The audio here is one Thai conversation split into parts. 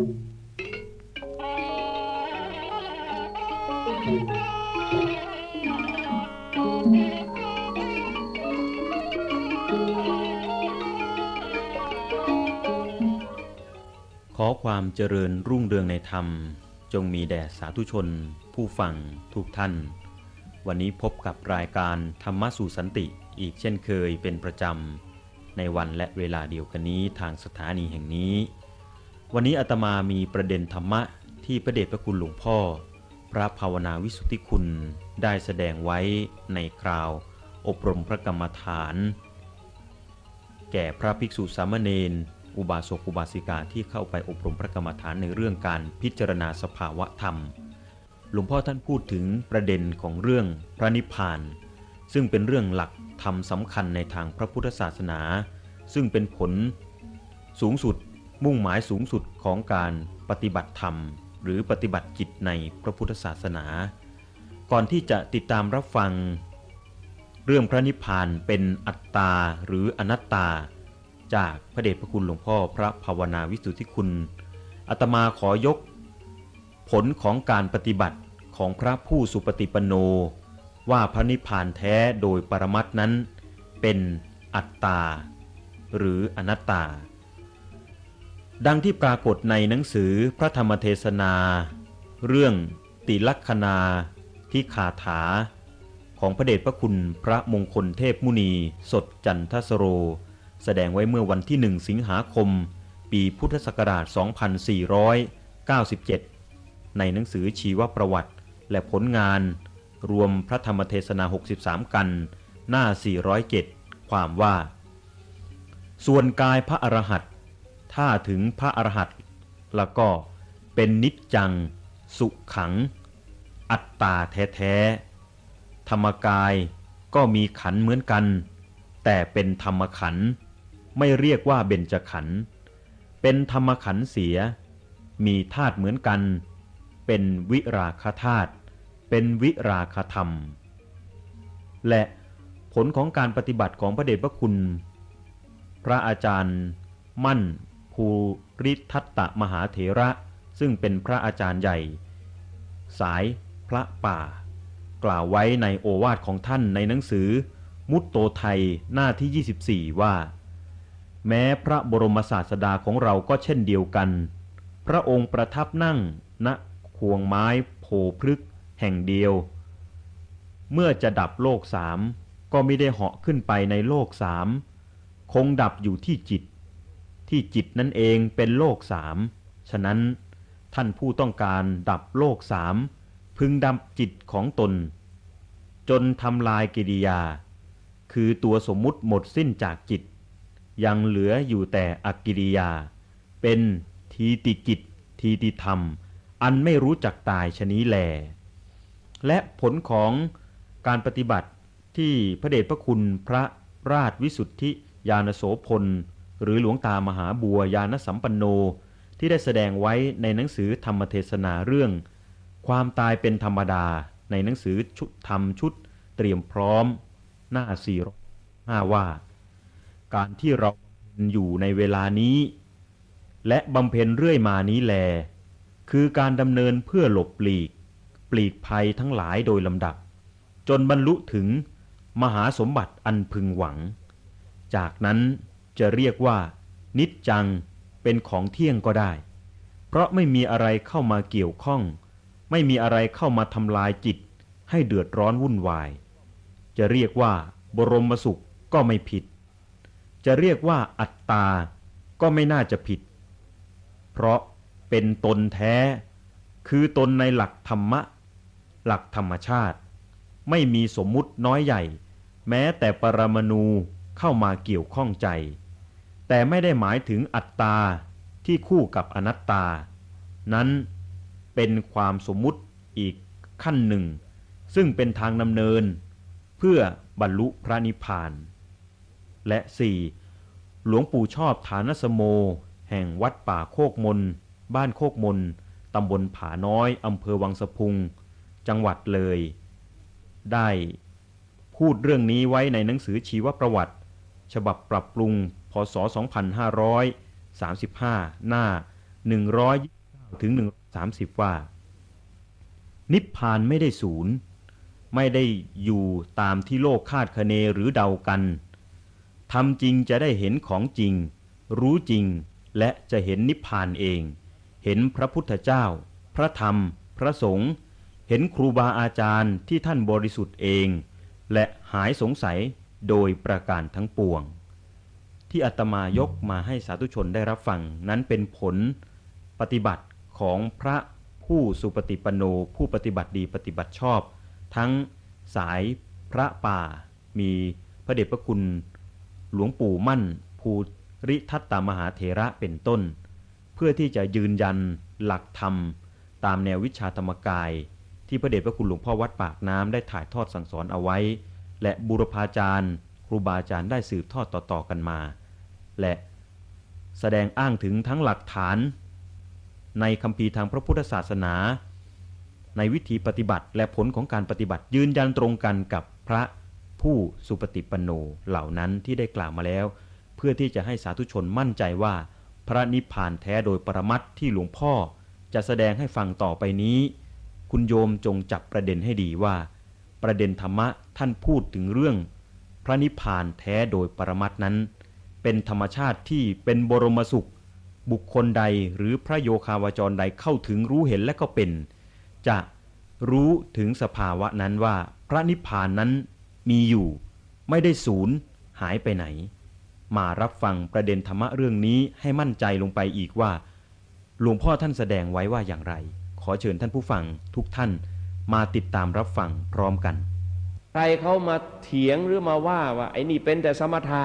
ขอความเจริญรุ่งเรืองในธรรม จงมีแด่สาธุชน ผู้ฟังทุกท่าน วันนี้พบกับรายการธรรมะสู่สันติอีกเช่นเคยเป็นประจำ ในวันและเวลาเดียวกันนี้ทางสถานีแห่งนี้ วันนี้อาตมามีประเด็นธรรมะที่พระเดชพระคุณหลวงพ่อ พระภาวนาวิสุทธิคุณได้แสดงไว้ในคราว อบรมพระกรรมฐาน แก่พระภิกษุสามเณรอุบาสกอุบาสิกาที่เข้าไปอบรมพระกรรมฐานในเรื่องการพิจารณาสภาวะธรรม หลวงพ่อท่านพูดถึงประเด็นของเรื่องพระนิพพาน ซึ่งเป็นเรื่องหลักธรรมสำคัญในทางพระพุทธศาสนา ซึ่งเป็นผลสูงสุด มุ่งหมายสูงสุดของการปฏิบัติธรรม หรือปฏิบัติจิตในพระพุทธศาสนา ก่อนที่จะติดตามรับฟัง เรื่องพระนิพพานเป็นอัตตาหรืออนัตตา จากพระเดชพระคุณหลวงพ่อพระภาวนาวิสุทธิคุณอาตมาขอยก ผลของการปฏิบัติของพระผู้สุปฏิปันโน ว่าพระนิพพานแท้โดยปรมัตถ์นั้น เป็นอัตตา หรืออนัตตา ดังที่ปรากฏในหนังสือพระธรรมเทศนา เรื่องติลักษณาที่คาถา ของพระเดชพระคุณพระมงคลเทพมุนี สดจันทสโร แสดงไว้เมื่อวันที่หนึ่งสิงหาคม ปีพุทธศักราช 2497 ในหนังสือชีวประวัติและผลงาน รวมพระธรรมเทศนา 63 กัน หน้า 407 ความว่า ส่วนกายพระอรหันต์ ถ้าถึงพระอรหันต์แล้วก็เป็นนิจจัง สุขขัง อัตตาแท้ๆธรรมกายก็มีขันเหมือนกัน แต่เป็นธรรมขัน ไม่เรียกว่าเบญจขัน เป็นธรรมขันเสีย มีธาตุเหมือนกัน เป็นวิราคธาตุเป็นวิราคธรรม และผลของการปฏิบัติของพระเดชพระคุณ พระอาจารย์ มั่น ภูริทัตตมหาเถระ ซึ่งเป็นพระอาจารย์ใหญ่ สายพระป่า กล่าวไว้ในโอวาทของท่านในหนังสือ มุตโตไทยหน้าที่ 24 ว่า แม้พระบรมศาสดาของเราก็เช่นเดียวกัน พระองค์ประทับนั่งณควงไม้โพพฤกษแห่งเดียว เมื่อจะดับโลกสามก็ไม่ได้เหาะขึ้นไปในโลกสามคงดับอยู่ที่จิต ที่จิตนั่นเองเป็นโลกสาม ฉะนั้นท่านผู้ต้องการดับโลกสาม พึงดับจิตของตน จนทำลายกิริยา คือตัวสมมุติหมดสิ้นจากจิต ยังเหลืออยู่แต่อกิริยา เป็นทีติจิตทีติธรรม อันไม่รู้จักตายชนี้แล และผลของการปฏิบัติที่พระเดชพระคุณพระราชวิสุทธิยานโสพล หรือหลวงตามหาบัวยานสัมปันโนที่ได้แสดงไว้ในหนังสือธรรมเทศนาเรื่อง ความตายเป็นธรรมดาในหนังสือชุดธรรมชุดเตรียมพร้อม หน้าสี่ห้าว่า การที่เราอยู่ในเวลานี้ และบำเพ็ญเรื่อยมานี้แล คือการดำเนินเพื่อหลบปลีก ปลีกภัยทั้งหลายโดยลำดับ จนบรรลุถึงมหาสมบัติอันพึงหวัง จากนั้น จะเรียกว่า นิจจังเป็นของเที่ยงก็ได้ เพราะไม่มีอะไรเข้ามาเกี่ยวข้อง ไม่มีอะไรเข้ามาทำลายจิต ให้เดือดร้อนวุ่นวาย จะเรียกว่า บรมสุขก็ไม่ผิด จะเรียกว่าอัตตา ก็ไม่น่าจะผิด เพราะเป็นตนแท้ คือตนในหลักธรรมะ หลักธรรมชาติ ไม่มีสมมุติน้อยใหญ่ แม้แต่ปรมาณูเข้ามาเกี่ยวข้องใจ แต่ไม่ได้หมายถึงอัตตาที่คู่กับอนัตตา นั้นเป็นความสมมุติอีกขั้นหนึ่ง ซึ่งเป็นทางดำเนิน เพื่อบรรลุพระนิพพาน และ 4. หลวงปู่ชอบฐานสโม แห่งวัดป่าโคกมน บ้านโคกมนตำบลผาน้อยอำเภอวังสะพุง จังหวัดเลย ได้พูดเรื่องนี้ไว้ในหนังสือชีวประวัติ ฉบับปรับปรุง ศ 2535 หน้า 129ถึง130 ว่า นิพพานไม่ได้ศูนย์ ไม่ได้อยู่ตามที่โลกคาดคะเนหรือเดากันทำจริงจะได้เห็นของจริง รู้จริงและจะเห็นนิพพานเอง เห็นพระพุทธเจ้า พระธรรม พระสงฆ์เห็นครูบาอาจารย์ที่ท่านบริสุทธิ์เอง และหายสงสัยโดยประการทั้งปวง ที่อาตมายกมาให้สาธุชนได้รับฟัง นั้นเป็นผลปฏิบัติของพระผู้สุปฏิปันโนผู้ปฏิบัติดีปฏิบัติชอบ ทั้งสายพระป่า มีพระเดชพระคุณ หลวงปู่มั่น ภูริทัตตามหาเถระเป็นต้น เพื่อที่จะยืนยันหลักธรรม ตามแนววิชาธรรมกาย ที่พระเดชพระคุณหลวงพ่อวัดปากน้ำได้ถ่ายทอดสั่งสอนเอาไว้ และบุรพาจารย์ ครูบาอาจารย์ได้สืบทอดต่อๆกันมา และแสดงอ้างถึงทั้งหลักฐาน ในคัมภีร์ทางพระพุทธศาสนา ในวิธีปฏิบัติและผลของการปฏิบัติยืนยันตรงกันกับพระผู้สุปฏิปันโนเหล่านั้นที่ได้กล่าวมาแล้ว เพื่อที่จะให้สาธุชนมั่นใจว่า พระนิพพานแท้โดยปรมัตถ์ที่หลวงพ่อจะแสดงให้ฟังต่อไปนี้ คุณโยมจงจับประเด็นให้ดีว่า ประเด็นธรรมะท่านพูดถึงเรื่อง ระนิพพานแท้โดยปรมัตนั้น เป็นธรรมชาติที่เป็นบรมสุข บุคคลใดหรือพระโยคาวจรใดเข้าถึงรู้เห็นและก็เป็น จะรู้ถึงสภาวะนั้นว่าพระนิพพานนั้นมีอยู่ ไม่ได้สูญหายไปไหน มารับฟังประเด็นธรรมะเรื่องนี้ให้มั่นใจลงไปอีกว่า หลวงพ่อท่านแสดงไว้ว่าอย่างไร ขอเชิญท่านผู้ฟังทุกท่านมาติดตามรับฟังพร้อมกัน รเขามาเถียงหรือมาว่าว่าไอ้นี่เป็นแต่สมถะ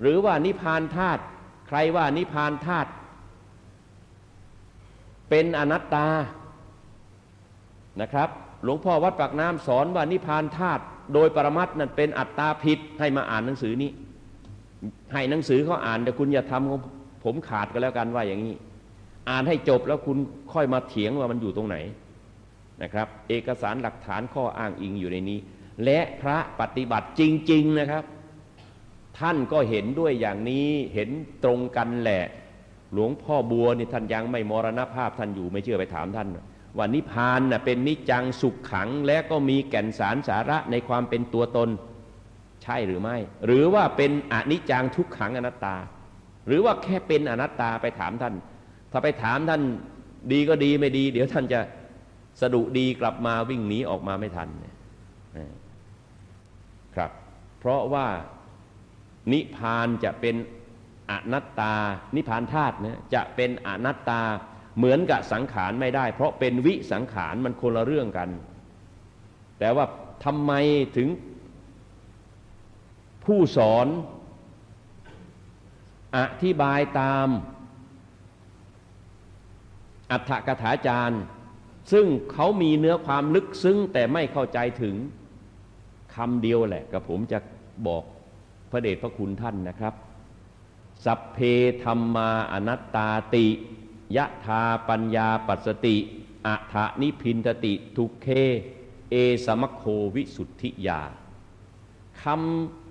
หรือว่านิพพานธาตุใครว่านิพพานธาตุเป็นอนัตตานะครับ หลวงพ่อวัดปากน้ำสอนว่านิพพานธาตุโดยปรมัตถ์นั้นเป็นอัตตาผิดให้มาอ่านหนังสือนี้ ให้หนังสือเขาอ่านแต่คุณอย่าทำของผมขาดก็แล้วกันว่าอย่างนี้ อ่านให้จบแล้วคุณค่อยมาเถียงว่ามันอยู่ตรงไหน นะครับ เอกสารหลักฐานข้ออ้างอิงอยู่ในนี้ และพระปฏิบัติจริง ๆนะครับ ท่านก็เห็นด้วยอย่างนี้เห็นตรงกันแหละ หลวงพ่อบัวนี่ท่านยังไม่มรณภาพท่านอยู่ไม่เชื่อไปถามท่านว่านิพพานน่ะเป็นนิจจังสุขขัง และก็มีแก่นสารสาระในความเป็นตัวตน ใช่หรือไม่ หรือว่าเป็นอนิจจังทุกขังอนัตตา หรือว่าแค่เป็นอนัตตาไปถามท่าน ถ้าไปถามท่านดีก็ดีไม่ดี เดี๋ยวท่านจะ สะดุดีกลับมาวิ่งหนีออกมาไม่ทันเนี่ยครับ เพราะว่านิพพานจะเป็นอนัตตา นิพพานธาตุเนี่ยจะเป็นอนัตตาเหมือนกับสังขารไม่ได้ เพราะเป็นวิสังขารมันคนละเรื่องกัน แต่ว่าทำไมถึงผู้สอนอธิบายตาม อัฏฐกถาจารย์ ซึ่งเขามีเนื้อความลึกซึ้งแต่ไม่เข้าใจถึงคำเดียวแหละกับผมจะบอกพระเดชพระคุณท่านนะครับ สัพเพธรรมาอนัตตาติยะธาปัญญาปัสสติอัฏฐนิพินทติทุเค เอสมโควิสุทธิยาค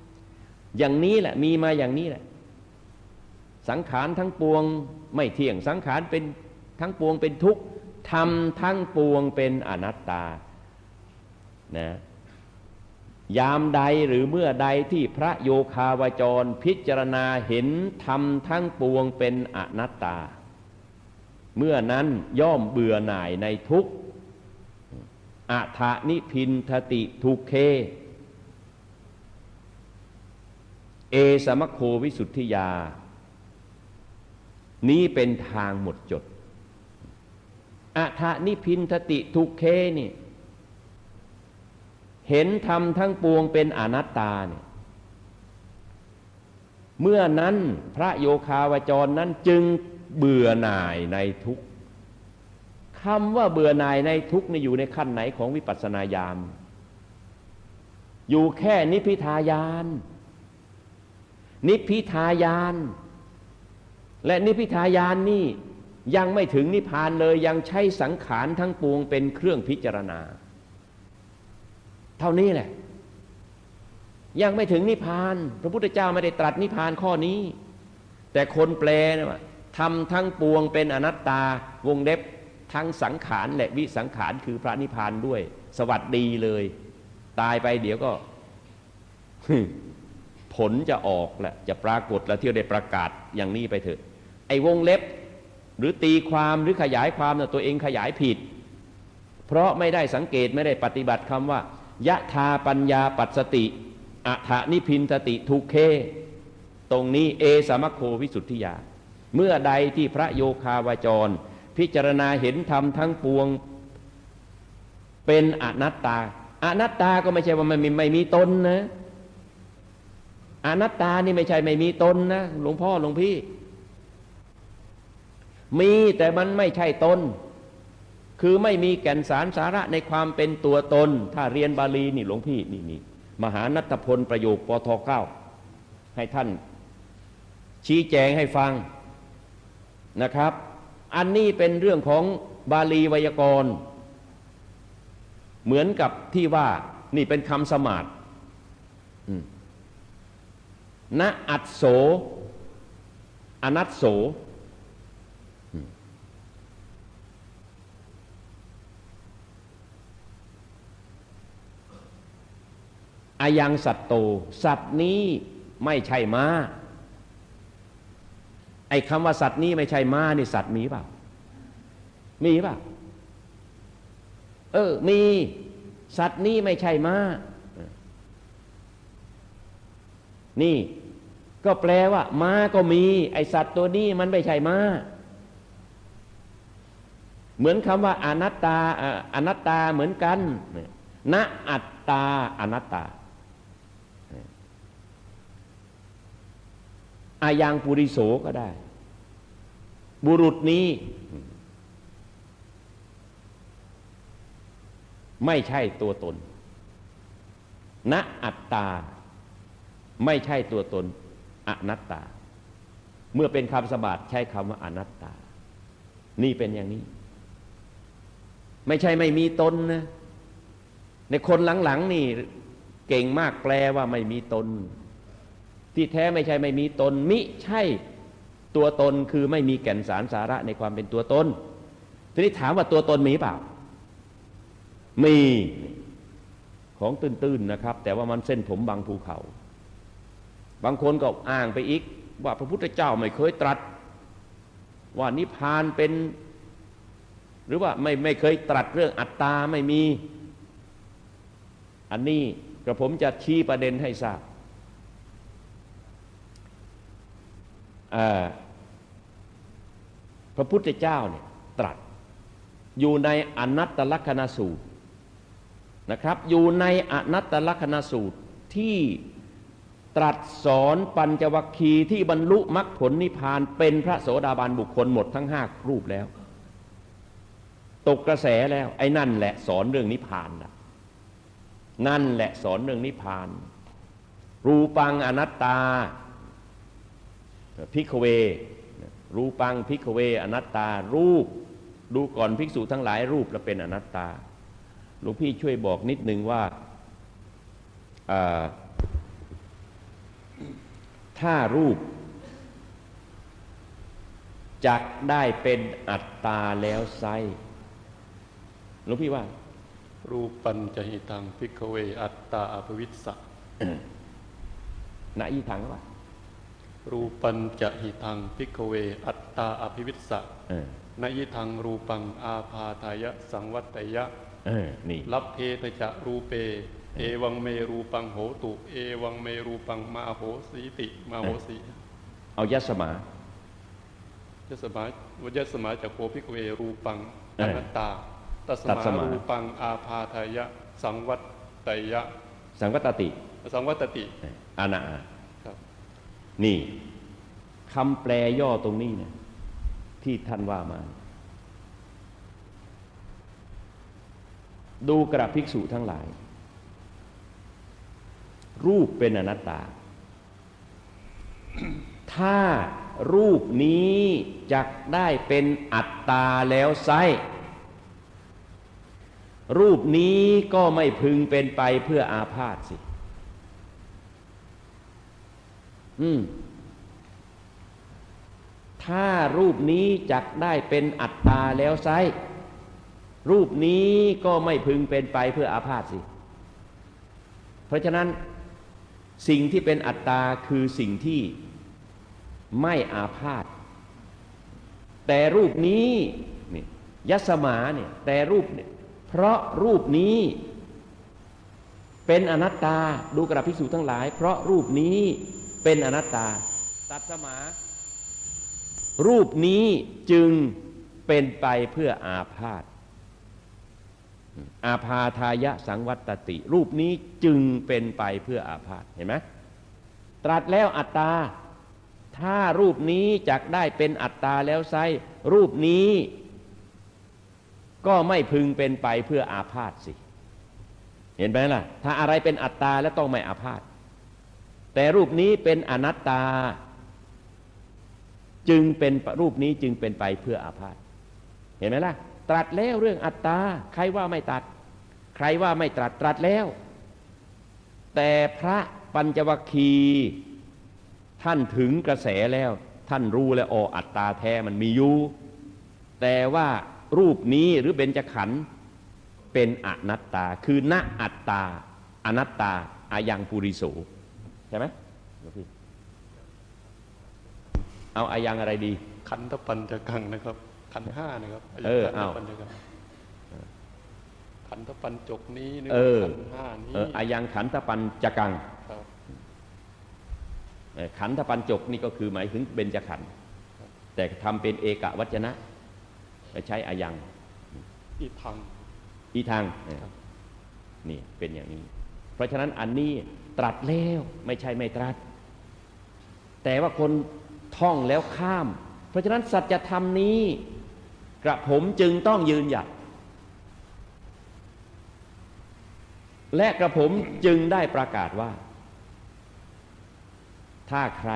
ำอย่างนี้แหละมีมาอย่างนี้แหละ สังขารทั้งปวงไม่เที่ยงสังขารเป็นทั้งปวงเป็นทุกข์ ทำทั้งปวงเป็นอนัตตานะยามใดหรือเมื่อใดที่พระโยคาวจรพิจารณาเห็นธรรมทั้งปวงเป็นอนัตตา เมื่อนั้นย่อมเบื่อหน่ายในทุกขอัฐานิพินทติทุกเค เอสมคโควิสุทธิยา นี้เป็นทางหมดจด อัฐานิพินทติทุกเคนี่เห็นธรรมทั้งปวงเป็นอนัตตาเนี่ยเมื่อนั้นพระโยคาวจรนั้นจึงเบื่อหน่ายในทุกคำว่าเบื่อหน่ายในทุกนี่อยู่ในขั้นไหนของวิปัสสนาญาณอยู่แค่นิพิทายาน นิพิทายาน และนิพิทายานนี่ ยังไม่ถึงนิพพานเลยยังใช้สังขารทั้งปวงเป็นเครื่องพิจารณา เท่านี้แหละ ยังไม่ถึงนิพพาน พระพุทธเจ้าไม่ได้ตรัสนิพพานข้อนี้ แต่คนแปลนะว่าทำทั้งปวงเป็นอนัตตาวงเล็บทั้งสังขารและวิสังขารคือพระนิพพานด้วย สวัสดีเลย ตายไปเดี๋ยวก็ผลจะออกแหละจะปรากฏแล้วที่ได้ประกาศอย่างนี้ไปเถอะไอ้วงเล็บ หรือตีความหรือขยายความนะตัวเองขยายผิด เพราะไม่ได้สังเกตไม่ได้ปฏิบัติคำว่ายะทาปัญญาปัสสติอัฐนิพินทติทุเค ตรงนี้เอสามคโควิสุทธิยา เมื่อใดที่พระโยคาวาจร พิจารณาเห็นธรรมทั้งปวงเป็นอนัตตา อนัตตาก็ไม่ใช่ว่ามันไไม่มีตนนะอนัตตานี่ไม่ใช่ไม่มีตนนะหลวงพ่อหลวงพี่ มีแต่มันไม่ใช่ตน คือไม่มีแก่นสารสาระในความเป็นตัวตน ถ้าเรียนบาลีนี่หลวงพี่นี่นี่มหานัตพลประโยคปทเก้าให้ท่านชี้แจงให้ฟังนะครับ อันนี้เป็นเรื่องของบาลีไวยากรณ์ เหมือนกับที่ว่านี่เป็นคำสมาดณอัตโสอนัตโส อายังสัตโต สัตว์นี้ไม่ใช่ม้า ไอ้คำว่าสัตว์นี้ไม่ใช่ม้านี่สัตว์มีเปล่า มีเปล่า เออ มี สัตว์นี้ไม่ใช่ม้า นี่ ก็แปลว่า ม้าก็มี ไอสัตว์ตัวนี้มันไม่ใช่ม้า เหมือนคำว่าอนัตตาอนัตตาเหมือนกันณอัตตาอนัตตา อายังปุริโสก็ได้ บุรุษนี้ ไม่ใช่ตัวตน ณอัตตา ไม่ใช่ตัวตน อนัตตา เมื่อเป็นคำสบัดใช้คำว่าอนัตตา นี่เป็นอย่างนี้ ไม่ใช่ไม่มีตนนะในคนหลังๆนี่ เก่งมากแปลว่าไม่มีตน ที่แท้ไม่ใช่ไม่มีตนมิใช่ตัวตนคือไม่มีแก่นสารสาระในความเป็นตัวตนทีนี้ถามว่าตัวตนมีเปล่า มีของตื้นๆนะครับ แต่ว่ามันเส้นผมบางภูเขา บางคนก็อ้างไปอีก ว่าพระพุทธเจ้าไม่เคยตรัส ว่านิพพานเป็น หรือว่าไม่ไม่เคยตรัสเรื่องอัตตาไม่มี อันนี้กระผมจะชี้ประเด็นให้ทราบ พระพุทธเจ้าเนี่ยตรัสอยู่ในอนัตตลักษณสูตรนะครับ อยู่ในอนัตตลักษณสูตรที่ตรัสสอนปัญจวัคคีย์ที่บรรลุมรรคผลนิพพานเป็นพระโสดาบันบุคคลหมดทั้งห้ารูปแล้ว ตกกระแสแล้ว ไอ้นั่นแหละสอนเรื่องนิพพานนะนั่นแหละสอนเรื่องนิพพาน รูปังอนัตตา พิกเว รูปังพิกเว อนัตตา รูป ดูก่อนภิกษุทั้งหลายรูปแล้วเป็นอนัตตา หลวงพี่ช่วยบอกนิดนึงว่าถ้ารูปจักได้เป็นอัตตาแล้วไซหลวงพี่ว่า รูปัญจะหิตังพิกเว อัตตาอภวิสสะณอีทางว่า รูปัญจะหิตังพิกเว อัตตาอภิวิสสะนยิทังรูปังอาพาทายะ สังวัตยะ เออนี่รับเพทจะรูเป เอวังเมรูปังโหตุ เอวังเมรูปังมาโหสีติ มาโหสีเอายัสมายสมาวยสมาจากโคพิกเวรูปังเอออนัตตาตัสตัสมามารูปังอาพาทายะ สังวัตยะ สังวัตติ สังวัตติอานาครับ นี่คำแปลย่อตรงนี้นะที่ท่านว่ามา ดูกระภิกษุทั้งหลาย รูปเป็นอนัตตา ถ้ารูปนี้จะได้เป็นอัตตาแล้วไซรูปนี้ก็ไม่พึงเป็นไปเพื่ออาพาธสิ อืม ถ้ารูปนี้จักได้เป็นอัตตาแล้วไซรูปนี้ก็ไม่พึงเป็นไปเพื่ออาพาธสิ เพราะฉะนั้นสิ่งที่เป็นอัตตาคือสิ่งที่ไม่อาพาธแต่รูปนี้นี่ยัสมาเนี่ยแต่รูปเนี่ยเพราะรูปนี้เป็นอนัตตาดูกระพิสูจทั้งหลาย เพราะรูปนี้ เป็นอนัตตา ตัดสมา รูปนี้จึงเป็นไปเพื่ออาพาธอาพาทายะสังวัตติ รูปนี้จึงเป็นไปเพื่ออาพาธเห็นไหมตรัสแล้วอัตตา ถ้ารูปนี้จักได้เป็นอัตตาแล้วไซรูปนี้ ก็ไม่พึงเป็นไปเพื่ออาพาธสิ เห็นไหมล่ะ ถ้าอะไรเป็นอัตตาแล้วต้องไม่อาพาธ แต่รูปนี้เป็นอนัตตา จึงเป็นรูปนี้จึงเป็นไปเพื่ออาพาธเห็นไหมล่ะ ตรัสแล้วเรื่องอัตตา ใครว่าไม่ตัดใครว่าไม่ตรัสตรัสแล้ว แต่พระปัญจวัคคีท่านถึงกระแสแล้ว ท่านรู้แล้วอ๋ออัตตาแท้มันมีอยู่แต่ว่ารูปนี้หรือเบญจขันธ์เป็นอนัตตา คือณอัตตา อนัตตาอายังปุริโส ใช่ไหมหลวงพี่เอาอายังอะไรดีขันธปัญจกังนะครับขันธ์ห้านะครับเออขันธเอาปัญจกังขันธปัญจกนี้นึกเออขันธ์ห้านี้เอออายังขันธปัญจกังครับเอ่อขันธปัญจกนี่ก็คือหมายถึงเบญจขันธ์แต่ทำเป็นเอกวัจนะไม่ใช้อายังอีพังอีทางเออนี่เป็นอย่างนี้ เพราะฉะนั้นอันนี้ ตรัสแล้วไม่ใช่ไม่ตรัส แต่ว่าคนท่องแล้วข้าม เพราะฉะนั้นสัจธรรมนี้กระผมจึงต้องยืนหยัด และกระผมจึงได้ประกาศว่า ถ้าใคร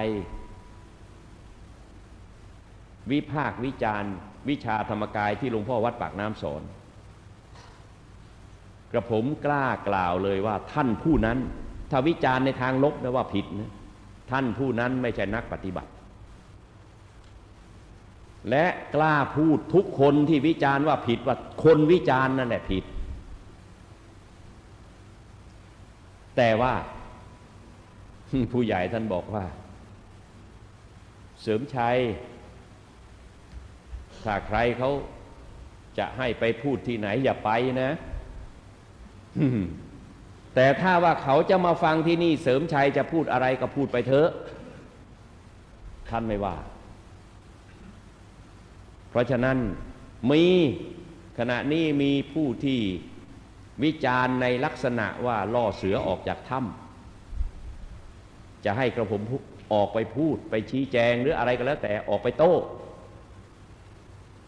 วิพากวิจารณ์ วิชาธรรมกายที่หลวงพ่อวัดปากน้ำสอน กระผมกล้ากล่าวเลยว่าท่านผู้นั้น ถ้าวิจารณ์ในทางลบนะว่าผิดนะท่านผู้นั้นไม่ใช่นักปฏิบัติ และกล้าพูดทุกคนที่วิจารณ์ว่าผิดว่าคนวิจารณ์นั่นแหละผิด แต่ว่าผู้ใหญ่ท่านบอกว่า เสริมชัย ถ้าใครเขาจะให้ไปพูดที่ไหนอย่าไปนะ แต่ถ้าว่าเขาจะมาฟังที่นี่เสริมชัยจะพูดอะไรก็พูดไปเถอะ ท่านไม่ว่า เพราะฉะนั้นมีขณะนี้มีผู้ที่วิจารณ์ในลักษณะว่าล่อเสือออกจากถ้ำจะให้กระผมออกไปพูดไปชี้แจงหรืออะไรก็แล้วแต่ออกไปโต้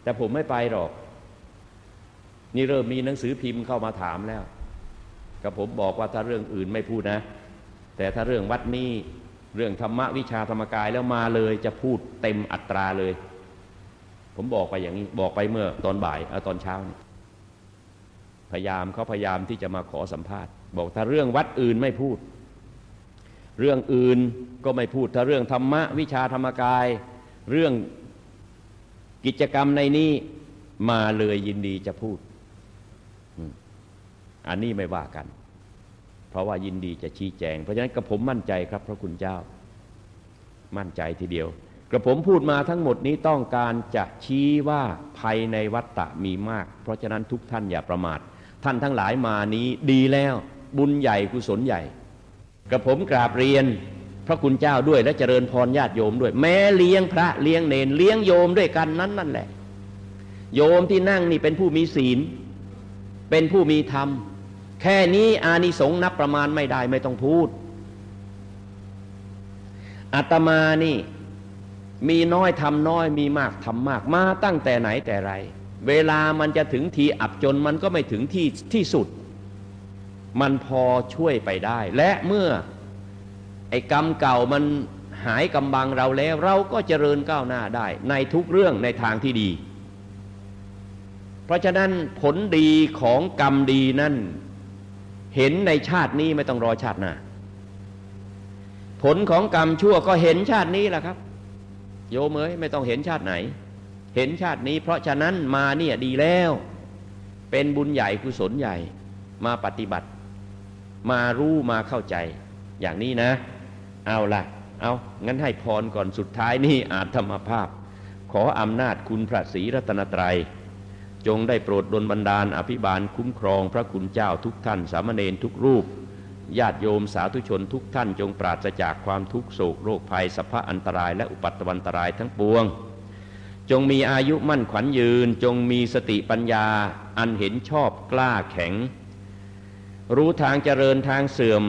แต่ผมไม่ไปหรอก นี่เริ่มมีหนังสือพิมพ์เข้ามาถามแล้ว กับผมบอกว่าถ้าเรื่องอื่นไม่พูดนะ แต่ถ้าเรื่องวัดนี้เรื่องธรรมวิชาธรรมกายแล้วมาเลยจะพูดเต็มอัตราเลย ผมบอกไปอย่างนี้บอกไปเมื่อตอนบ่ายเอาตอนเช้านี่พยายามเขาพยายามที่จะมาขอสัมภาษณ์ บอกถ้าเรื่องวัดอื่นไม่พูด เรื่องอื่นก็ไม่พูด ถ้าเรื่องธรรมะวิชาธรรมกาย เรื่องกิจกรรมในนี้มาเลยยินดีจะพูด อันนี้ไม่ว่ากัน เพราะว่ายินดีจะชี้แจง เพราะฉะนั้นกระผมมั่นใจครับพระคุณเจ้า มั่นใจทีเดียว กระผมพูดมาทั้งหมดนี้ต้องการจะชี้ว่าภัยในวัฏฏะมีมาก เพราะฉะนั้นทุกท่านอย่าประมาท ท่านทั้งหลายมานี้ดีแล้ว บุญใหญ่กุศลใหญ่ กระผมกราบเรียนพระคุณเจ้าด้วยและเจริญพรญาติโยมด้วย แม้เลี้ยงพระเลี้ยงเนนเลี้ยงโยมด้วยกันนั้นนั่นแหละ โยมที่นั่งนี่เป็นผู้มีศีล เป็นผู้มีธรรม แค่นี้อานิสงส์นับประมาณไม่ได้ไม่ต้องพูดอาตมานี่มีน้อยทำน้อยมีมากทำมากมาตั้งแต่ไหนแต่ไร เวลามันจะถึงทีอับจนมันก็ไม่ถึงที่ที่สุด มันพอช่วยไปได้ และเมื่อไอ้กรรมเก่ามันหายกำบังเราแล้ว เราก็เจริญก้าวหน้าได้ ในทุกเรื่องในทางที่ดี เพราะฉะนั้นผลดีของกรรมดีนั่น เห็นในชาตินี้ไม่ต้องรอชาติหน้า ผลของกรรมชั่วก็เห็นชาตินี้แหละครับ โยมเอ้ยไม่ต้องเห็นชาติไหน เห็นชาตินี้ เพราะฉะนั้นมาเนี่ยดีแล้ว เป็นบุญใหญ่กุศลใหญ่มาปฏิบัติ มารู้มาเข้าใจ อย่างนี้นะ เอาละเอางั้นให้พรก่อนสุดท้ายนี่อาจธรรมภาพ ขออำนาจคุณพระศรีรัตนตรัย จงได้โปรดดลบันดาลอภิบาลคุ้มครองพระคุณเจ้าทุกท่านสามเณรทุกรูป ญาติโยมสาธุชนทุกท่านจงปราศจากความทุกโศกโรคภัยสัพพะอันตรายและอุปัตตวันตรายทั้งปวง จงมีอายุมั่นขวัญยืน จงมีสติปัญญาอันเห็นชอบกล้าแข็ง รู้ทางเจริญทางเสื่อม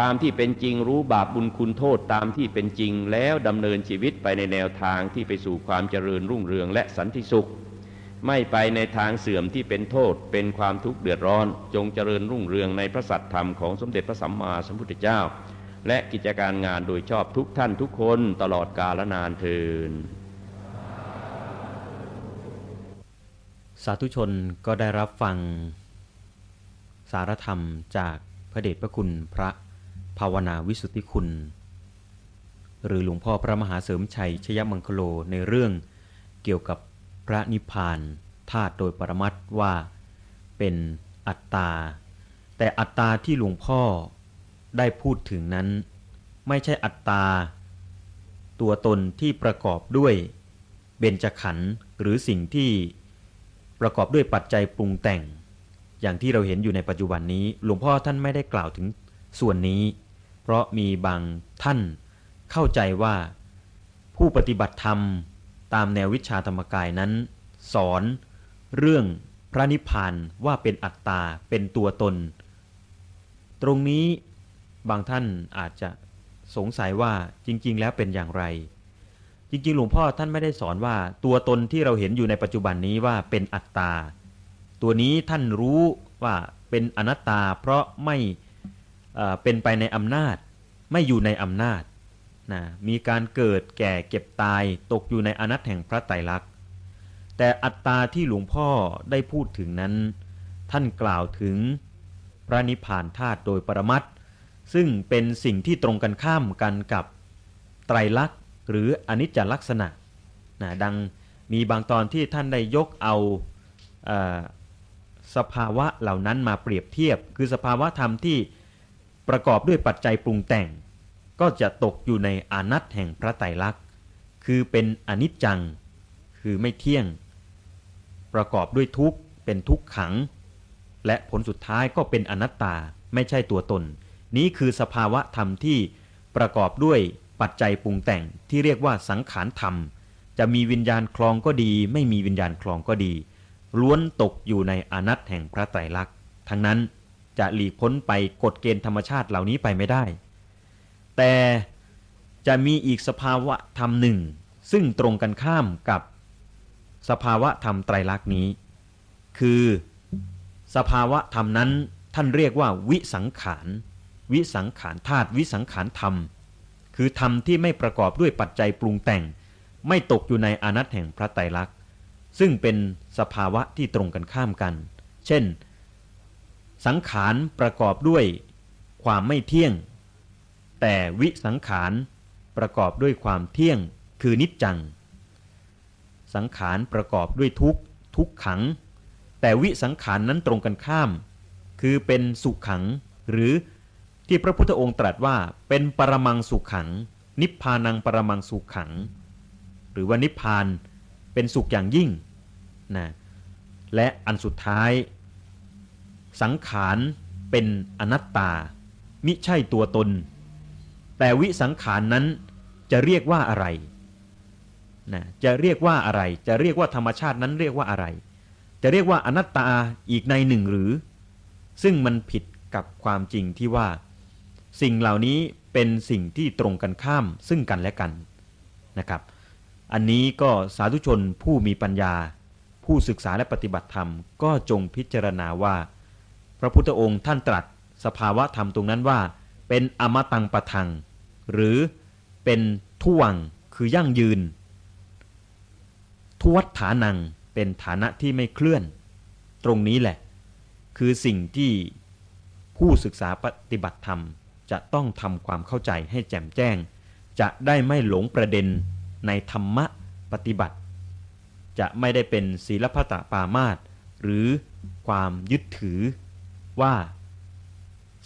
ตามที่เป็นจริงรู้บาปบุญคุณโทษตามที่เป็นจริงแล้วดำเนินชีวิตไปในแนวทางที่ไปสู่ความเจริญรุ่งเรืองและสันติสุข ไม่ไปในทางเสื่อมที่เป็นโทษ เป็นความทุกข์เดือดร้อน จงเจริญรุ่งเรืองในพระสัตธรรมของสมเด็จพระสัมมาสัมพุทธเจ้า และกิจการงานโดยชอบทุกท่านทุกคนตลอดกาลนานเทินสาธุชนก็ได้รับฟัง สารธรรมจากพระเดชพระคุณพระภาวนาวิสุทธิคุณ หรือหลวงพ่อพระมหาเสริมชัยชยมังคโลในเรื่องเกี่ยวกับ พระนิพพานธาตุโดยปรมัตถ์ว่า เป็นอัตตา แต่อัตตาที่หลวงพ่อได้พูดถึงนั้น ไม่ใช่อัตตา ตัวตนที่ประกอบด้วยเบญจขันธ์หรือสิ่งที่ประกอบด้วยปัจจัยปรุงแต่ง อย่างที่เราเห็นอยู่ในปัจจุบันนี้ หลวงพ่อท่านไม่ได้กล่าวถึงส่วนนี้ เพราะมีบางท่านเข้าใจว่าผู้ปฏิบัติธรรม ตามแนววิชาธรรมกายนั้น สอน เรื่องพระนิพพานว่าเป็นอัตตาเป็นตัวตน ตรงนี้บางท่านอาจจะสงสัยว่าจริง ๆ แล้วเป็นอย่างไร จริง ๆ หลวงพ่อท่านไม่ได้สอนว่าตัวตนที่เราเห็นอยู่ในปัจจุบันนี้ว่าเป็นอัตตา ตัวนี้ท่านรู้ว่าเป็นอนัตตาเพราะไม่เป็นไปในอำนาจ ไม่อยู่ในอำนาจ นะมีการเกิดแก่เก็บตายตกอยู่ในอนัตแห่งพระไตรลักษณ์แต่อัตตาที่หลวงพ่อได้พูดถึงนั้น ท่านกล่าวถึงพระนิพพานธาตุโดยปรมัตถ์ซึ่งเป็นสิ่งที่ตรงกันข้ามกันกับไตรลักษณ์หรืออนิจจลักษณะนะดังมีบางตอนที่ท่านได้ยกเอาเออสภาวะเหล่านั้นมาเปรียบเทียบ คือสภาวะธรรมที่ประกอบด้วยปัจจัยปรุงแต่ง ก็จะตกอยู่ในอนัตแห่งพระไตรลักษณ์ คือเป็นอนิจจัง คือไม่เที่ยง ประกอบด้วยทุกข์เป็นทุกขัง และผลสุดท้ายก็เป็นอนัตตาไม่ใช่ตัวตน นี้คือสภาวะธรรมที่ประกอบด้วยปัจจัยปรุงแต่งที่เรียกว่าสังขารธรรม จะมีวิญญาณคลองก็ดี ไม่มีวิญญาณคลองก็ดี ล้วนตกอยู่ในอนัตแห่งพระไตรลักษณ์ ทั้งนั้นจะหลีกพ้นไปกฎเกณฑ์ธรรมชาติเหล่านี้ไปไม่ได้ แต่จะมีอีกสภาวะธรรมหนึ่ง ซึ่งตรงกันข้ามกับสภาวะธรรมไตรลักษณ์นี้ คือสภาวะธรรมนั้นท่านเรียกว่าวิสังขาร วิสังขารธาตุวิสังขารธรรม คือธรรมที่ไม่ประกอบด้วยปัจจัยปรุงแต่ง ไม่ตกอยู่ในอนัตแห่งพระไตรลักษณ์ ซึ่งเป็นสภาวะที่ตรงกันข้ามกัน เช่น สังขารประกอบด้วยความไม่เที่ยง แต่วิสังขารประกอบด้วยความเที่ยงคือนิจจัง สังขารประกอบด้วยทุกข์ทุกขัง แต่วิสังขารนั้นตรงกันข้าม คือเป็นสุขขัง หรือที่พระพุทธองค์ตรัสว่าเป็นปรมังสุขขัง นิพพานังปรมังสุขขัง หรือว่านิพพานเป็นสุขอย่างยิ่งนะและอันสุดท้าย สังขารเป็นอนัตตา มิใช่ตัวตน แต่วิสังขารนั้นจะเรียกว่าอะไรนะจะเรียกว่าอะไร จะเรียกว่าธรรมชาตินั้นเรียกว่าอะไร จะเรียกว่าอนัตตาอีกในหนึ่งหรือ ซึ่งมันผิดกับความจริงที่ว่า สิ่งเหล่านี้เป็นสิ่งที่ตรงกันข้ามซึ่งกันและกันนะครับ อันนี้ก็สาธุชนผู้มีปัญญา ผู้ศึกษาและปฏิบัติธรรม ก็จงพิจารณาว่า พระพุทธองค์ท่านตรัสสภาวะธรรมตรงนั้นว่า เป็นอมตังปะทัง หรือเป็นท่วงคือยั่งยืนทวัฏฐานังเป็นฐานะที่ไม่เคลื่อน ตรงนี้แหละ คือสิ่งที่ผู้ศึกษาปฏิบัติธรรม จะต้องทำความเข้าใจให้แจ่มแจ้ง จะได้ไม่หลงประเด็นในธรรมะปฏิบัติ จะไม่ได้เป็นศีลพัตตปามาตรหรือความยึดถือว่า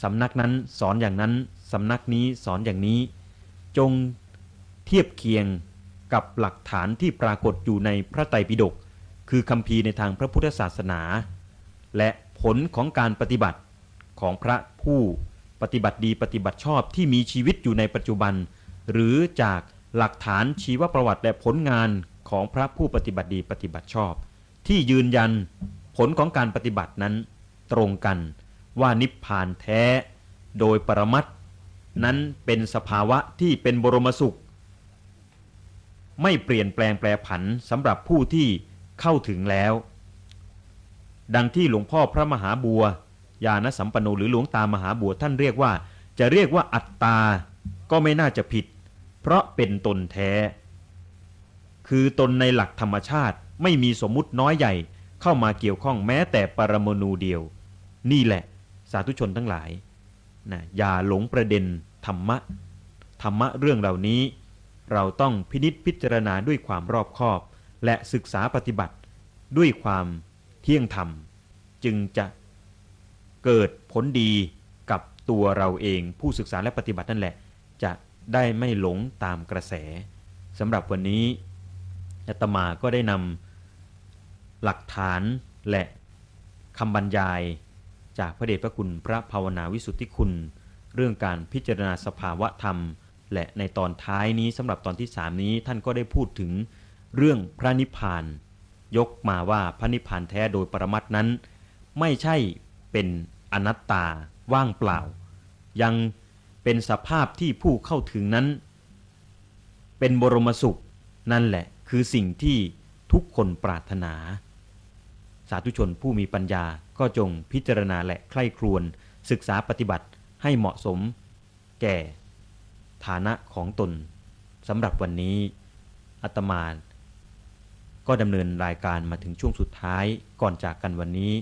สำนักนั้นสอนอย่างนั้นสำนักนี้สอนอย่างนี้ จงเทียบเคียงกับหลักฐานที่ปรากฏอยู่ในพระไตรปิฎกคือคัมภีร์ในทางพระพุทธศาสนา และผลของการปฏิบัติของพระผู้ปฏิบัติดีปฏิบัติชอบที่มีชีวิตอยู่ในปัจจุบัน หรือจากหลักฐานชีวประวัติและผลงานของพระผู้ปฏิบัติดีปฏิบัติชอบ ที่ยืนยันผลของการปฏิบัตินั้นตรงกัน ว่านิพพานแท้ โดยปรมัตนั้นเป็นสภาวะที่เป็นบรมสุข ไม่เปลี่ยนแปลงแปรผันสำหรับผู้ที่เข้าถึงแล้ว ดังที่หลวงพ่อพระมหาบัวยานสัมปันโนหรือหลวงตามหาบัวท่านเรียกว่า จะเรียกว่าอัตตา ก็ไม่น่าจะผิด เพราะเป็นตนแท้ คือตนในหลักธรรมชาติไม่มีสมมุติน้อยใหญ่เข้ามาเกี่ยวข้องแม้แต่ปรมาณูเดียว นี่แหละ สาธุชนทั้งหลายนะอย่าหลงประเด็นธรรมะ ธรรมะเรื่องเหล่านี้ เราต้องพินิษพิจารณาด้วยความรอบคอบ และศึกษาปฏิบัติด้วยความเที่ยงธรรม จึงจะเกิดผลดีกับตัวเราเองผู้ศึกษาและปฏิบัตินั่นแหละ จะได้ไม่หลงตามกระแสสำหรับวันนี้อาตมาก็ได้นำหลักฐานและคำบรรยาย จากพระเดชพระคุณพระภาวนาวิสุทธิคุณ เรื่องการพิจารณาสภาวะธรรม และในตอนท้ายนี้สำหรับตอนที่สามนี้ท่านก็ได้พูดถึงเรื่องพระนิพพาน ยกมาว่าพระนิพพานแท้โดยปรมัตถ์นั้น ไม่ใช่เป็นอนัตตาว่างเปล่า ยังเป็นสภาพที่ผู้เข้าถึงนั้น เป็นบรมสุขนั่นแหละคือสิ่งที่ทุกคนปรารถนาาธุชนผู้มีปัญญาก็จงพิจารณาและใคร่ครวญศึกษาปฏิบัติให้เหมาะสม แก่ ฐานะของตนสำหรับวันนี้อาตมาก็ดำเนินรายการมาถึงช่วงสุดท้ายก่อนจากกันวันนี้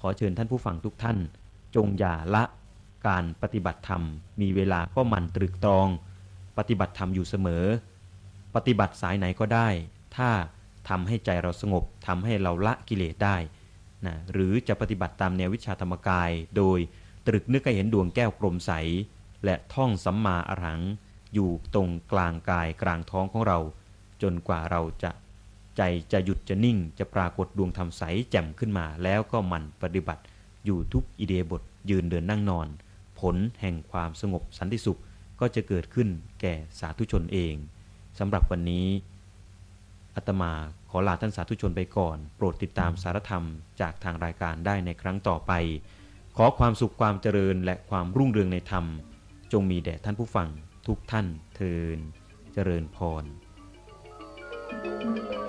ขอเชิญท่านผู้ฟังทุกท่าน จงอย่าละการปฏิบัติธรรม มีเวลาก็มันตรึกตรอง ปฏิบัติธรรมอยู่เสมอ ปฏิบัติสายไหนก็ได้ ถ้า ทำให้ใจเราสงบทำให้เราละกิเลสได้นะหรือจะปฏิบัติตามแนววิชาธรรมกาย โดยตรึกนึกให้เห็นดวงแก้วกลมใส และท่องสัมมาอรัง อยู่ตรงกลางกายกลางท้องของเรา จนกว่าเราจะใจจะหยุดจะนิ่งจะปรากฏดวงธรรมใสแจ่มขึ้นมา แล้วก็มันปฏิบัติอยู่ทุกอิเดียบทยืนเดินนั่งนอน ผลแห่งความสงบสันติสุขก็จะเกิดขึ้นแก่สาธุชนเองสำหรับวันนี้ อาตมาขอลาท่านสาธุชนไปก่อน โปรดติดตามสารธรรมจากทางรายการได้ในครั้งต่อไป ขอความสุขความเจริญและความรุ่งเรืองในธรรม จงมีแด่ท่านผู้ฟังทุกท่านเทินเจริญพร thank you